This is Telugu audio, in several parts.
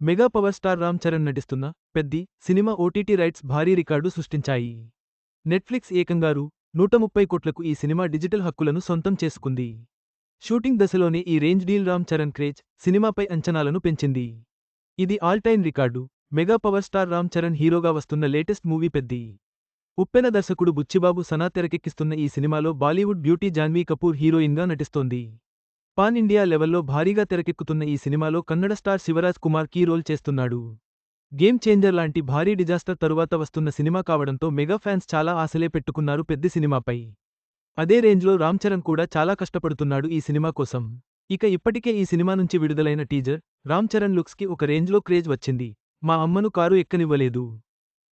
Mega power star Ram Charan నటిస్తున్న పెద్ది సినిమా ఓటీటీ రైట్స్ భారీ రికార్డు సృష్టించాయి. నెట్ఫ్లిక్స్ ఏకంగా నూట ముప్పై కోట్లకు ఈ సినిమా డిజిటల్ హక్కులను సొంతం చేసుకుంది. షూటింగ్ దశలోనే ఈ range deal Ram Charan craze సినిమాపై అంచనాలను పెంచింది. ఇది all time record. Mega power star Ram Charan హీరోగా వస్తున్న లేటెస్ట్ మూవీ పెద్ది. ఉప్పెన దర్శకుడు బుచ్చిబాబు సనా తెరకెక్కిస్తున్న ఈ సినిమాలో బాలీవుడ్ బ్యూటీ జాన్వీ కపూర్ హీరోయిన్గా నటిస్తోంది. పాన్ ఇండియా లెవెల్లో భారీగా తెరకెక్కుతున్న ఈ సినిమాలో Kannada star Shivaraj Kumar key role చేస్తున్నాడు. గేమ్ చేంజర్ లాంటి భారీ డిజాస్టర్ తరువాత వస్తున్న సినిమా కావడంతో మెగా ఫ్యాన్స్ చాలా ఆశలే పెట్టుకున్నారు పెద్ద సినిమాపై. అదే రేంజ్లో రామ్ చరణ్ కూడా చాలా కష్టపడుతున్నాడు ఈ సినిమా కోసం. ఇక ఇప్పటికే ఈ సినిమా నుంచి విడుదలైన టీజర్ రామ్ చరణ్ లుక్స్కి ఒక రేంజ్లో క్రేజ్ వచ్చింది. మా అమ్మను కారు ఎక్కనివ్వలేదు.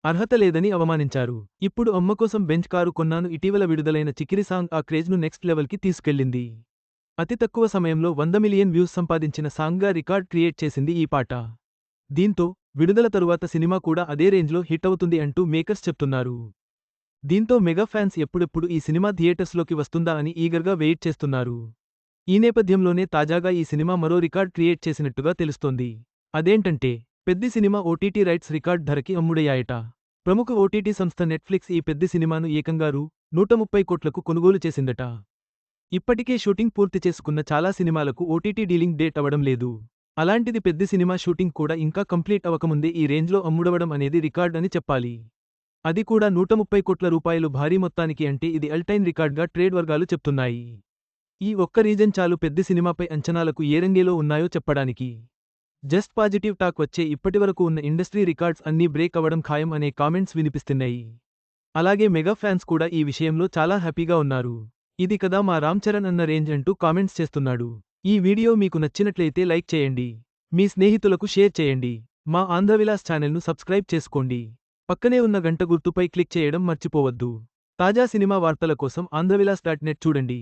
అర్హత లేదని అవమానించారు. ఇప్పుడు అమ్మ కోసం బెంచ్ కారు కొన్నాను ఇటీవల విడుదలైన చికిరి సాంగ్ ఆ క్రేజ్ను నెక్స్ట్ లెవెల్కి తీసుకెళ్ళింది అతి తక్కువ సమయంలో వంద మిలియన్ వ్యూస్ సంపాదించిన సాంగ్గా రికార్డ్ క్రియేట్ చేసింది ఈ పాట. దీంతో విడుదల తరువాత సినిమా కూడా అదే రేంజ్లో హిట్ అవుతుంది అంటూ మేకర్స్ చెప్తున్నారు. దీంతో మెగా ఫ్యాన్స్ ఎప్పుడెప్పుడు ఈ సినిమా థియేటర్స్లోకి వస్తుందా అని ఈగర్గా వెయిట్ చేస్తున్నారు. ఈ నేపథ్యంలోనే తాజాగా ఈ సినిమా మరో రికార్డ్ క్రియేట్ చేసినట్టుగా తెలుస్తోంది. అదేంటంటే Peddi cinema OTT rights record ధరకి అమ్ముడయ్యాయట. ప్రముఖ ఓటీటీ సంస్థ నెట్ఫ్లిక్స్ ఈ పెద్ద సినిమాను ఏకంగా రూ. నూట ముప్పై కోట్లకు కొనుగోలు చేసిందట. ఇప్పటికే షూటింగ్ పూర్తి చేసుకున్న చాలా సినిమాలకు ఓటీటీ డీలింగ్ డేట్ అవడం లేదు. అలాంటిది పెద్ద సినిమా షూటింగ్ కూడా ఇంకా కంప్లీట్ అవ్వకముందే ఈ రేంజ్లో అమ్ముడవడం అనేది రికార్డ్ అని చెప్పాలి. అది కూడా నూట ముప్పై కోట్ల రూపాయలు భారీ మొత్తానికి అంటే ఇది అల్టైన్ రికార్డ్గా ట్రేడ్ వర్గాలు చెప్తున్నాయి. ఈ ఒక్క రీజన్ చాలు పెద్ద సినిమాపై అంచనాలకు ఏ రంగేలో ఉన్నాయో చెప్పడానికి. జస్ట్ పాజిటివ్ టాక్ వచ్చే ఇప్పటివరకు ఉన్న ఇండస్ట్రీ రికార్డ్స్ అన్నీ బ్రేక్ అవ్వడం ఖాయం అనే కామెంట్స్ వినిపిస్తున్నాయి. అలాగే మెగా ఫ్యాన్స్ కూడా ఈ విషయంలో చాలా హ్యాపీగా ఉన్నారు. ఇది కదా మా రామ్ చరణ్ అన్న రేంజ్ అంటూ కామెంట్స్ చేస్తున్నాడు. ఈ వీడియో మీకు నచ్చినట్లయితే లైక్ చేయండి. మీ స్నేహితులకు షేర్ చేయండి. మా ఆంధ్రవిలాస్ ఛానల్ను సబ్స్క్రైబ్ చేసుకోండి. పక్కనే ఉన్న గంట గుర్తుపై క్లిక్ చేయడం మర్చిపోవద్దు. తాజా సినిమా వార్తల కోసం ఆంధ్రవిలాస్ డాట్ నెట్ చూడండి.